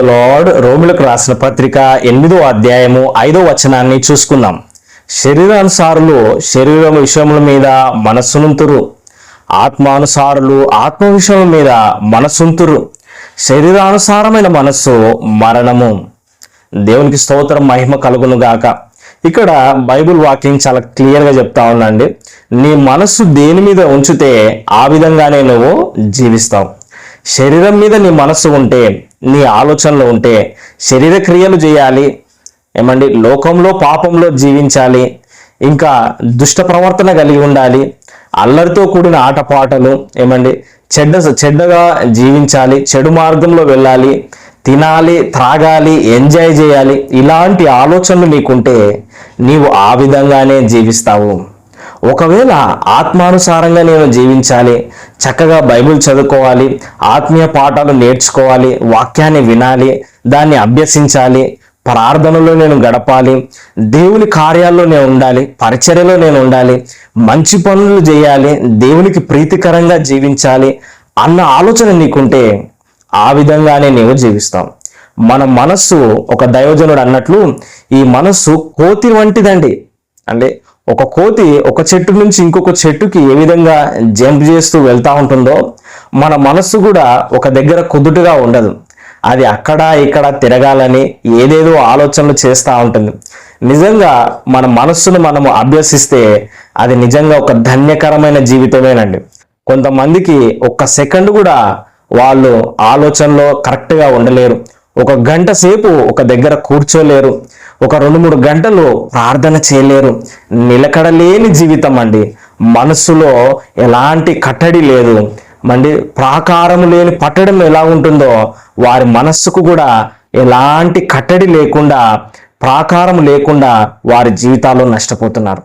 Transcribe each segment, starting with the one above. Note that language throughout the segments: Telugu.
లార్డ్ రోమిలకు రాసిన పత్రిక ఎనిమిదో అధ్యాయము ఐదో వచనాన్ని చూసుకుందాం. శరీరానుసారులు శరీరం విషయముల మీద మనస్సునుంతురు. ఆత్మానుసారులు ఆత్మ విషయముల మీద మనస్సుంతురు. శరీరానుసారమైన మనస్సు మరణము. దేవునికి స్తోత్రం మహిమ కలుగును గాక. ఇక్కడ బైబిల్ వాక్యం చాలా క్లియర్గా చెప్తా ఉందండి నీ మనస్సు దేని మీద ఉంచితే ఆ విధంగానే నువ్వు జీవిస్తావు. శరీరం మీద నీ మనస్సు ఉంటే నీ ఆలోచనలు ఉంటే శరీర క్రియలు చేయాలి. ఏమండి? లోకంలో పాపంలో జీవించాలి. ఇంకా దుష్ట ప్రవర్తన కలిగి ఉండాలి. అల్లరితో కూడిన ఆటపాటలు ఏమండి? చెడ్డ చెడ్డగా జీవించాలి. చెడు మార్గంలో వెళ్ళాలి. తినాలి త్రాగాలి ఎంజాయ్ చేయాలి. ఇలాంటి ఆలోచనలు నీకుంటే నీవు ఆ విధంగానే జీవిస్తావు. ఒకవేళ ఆత్మానుసారంగా నేను జీవించాలి చక్కగా బైబిల్ చదువుకోవాలి ఆత్మీయ పాఠాలు నేర్చుకోవాలి వాక్యాన్ని వినాలి దాన్ని అభ్యసించాలి ప్రార్థనలో నేను గడపాలి దేవుని కార్యాల్లో నేను ఉండాలి పరిచర్యలో నేను ఉండాలి మంచి పనులు చేయాలి దేవునికి ప్రీతికరంగా జీవించాలి అన్న ఆలోచన నీకుంటే ఆ విధంగానే నీవు జీవిస్తాం మన మనస్సు ఒక దైవజనుడు అన్నట్లు ఈ మనస్సు కోతి వంటిదండి. అంటే ఒక కోతి ఒక చెట్టు నుంచి ఇంకొక చెట్టుకి ఏ విధంగా జంప్ చేస్తూ వెళ్తూ ఉంటుందో మన మనస్సు కూడా ఒక దగ్గర కుదుటుగా ఉండదు. అది అక్కడ ఇక్కడ తిరగాలని ఏదేదో ఆలోచనలు చేస్తూ ఉంటుంది. నిజంగా మన మనస్సును మనము అభ్యసిస్తే అది నిజంగా ఒక ధన్యకరమైన జీవితమేనండి. కొంతమందికి ఒక్క సెకండ్ కూడా వాళ్ళు ఆలోచనలో కరెక్ట్గా ఉండలేరు. ఒక గంట సేపు ఒక దగ్గర కూర్చోలేరు. ఒక రెండు మూడు గంటలు ప్రార్థన చేయలేరు. నిలకడలేని జీవితం అండి. మనస్సులో ఎలాంటి కట్టడి లేదు. మండి ప్రాకారం లేని పట్టడం ఎలా ఉంటుందో వారి మనస్సుకు కూడా ఎలాంటి కట్టడి లేకుండా ప్రాకారం లేకుండా వారి జీవితాలు నష్టపోతున్నారు.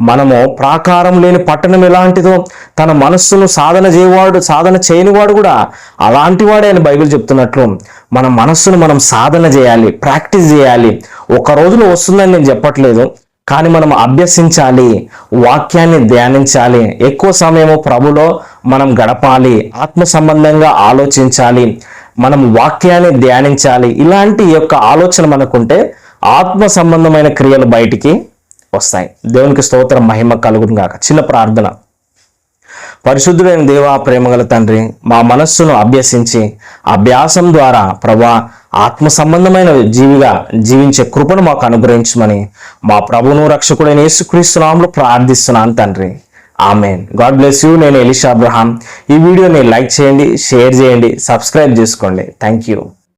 మనము ప్రాకారం లేని పట్టణం ఎలాంటిదో తన మనస్సును సాధన చేయవాడు సాధన చేయనివాడు కూడా అలాంటి వాడే అని బైబిల్ చెప్తున్నట్లు మన మనస్సును మనం సాధన చేయాలి ప్రాక్టీస్ చేయాలి. ఒక రోజులో వస్తుందని నేను చెప్పట్లేదు కానీ మనం అభ్యసించాలి వాక్యాన్ని ధ్యానించాలి. ఎక్కువ సమయము ప్రభులో మనం గడపాలి ఆత్మ సంబంధంగా ఆలోచించాలి మనం వాక్యాన్ని ధ్యానించాలి. ఇలాంటి యొక్క ఆలోచన మనకుంటే ఆత్మ సంబంధమైన క్రియలు బయటికి వస్తాయి. దేవునికి స్తోత్రం మహిమ కలుగును గాక. చిన్న ప్రార్థన. పరిశుద్ధుడైన దేవా ప్రేమగల తండ్రి మా మనస్సును అభ్యసించి అభ్యాసం ద్వారా ప్రభా ఆత్మ సంబంధమైన జీవిగా జీవించే కృపను మాకు అనుగ్రహించమని మా ప్రభును రక్షకుడైన యేసుక్రీస్తునాములు ప్రార్థిస్తున్నాను తండ్రి. ఆమెన్. God bless you. నేను ఎలిషా అబ్రహాం. ఈ వీడియోని లైక్ చేయండి షేర్ చేయండి సబ్స్క్రైబ్ చేసుకోండి. Thank you.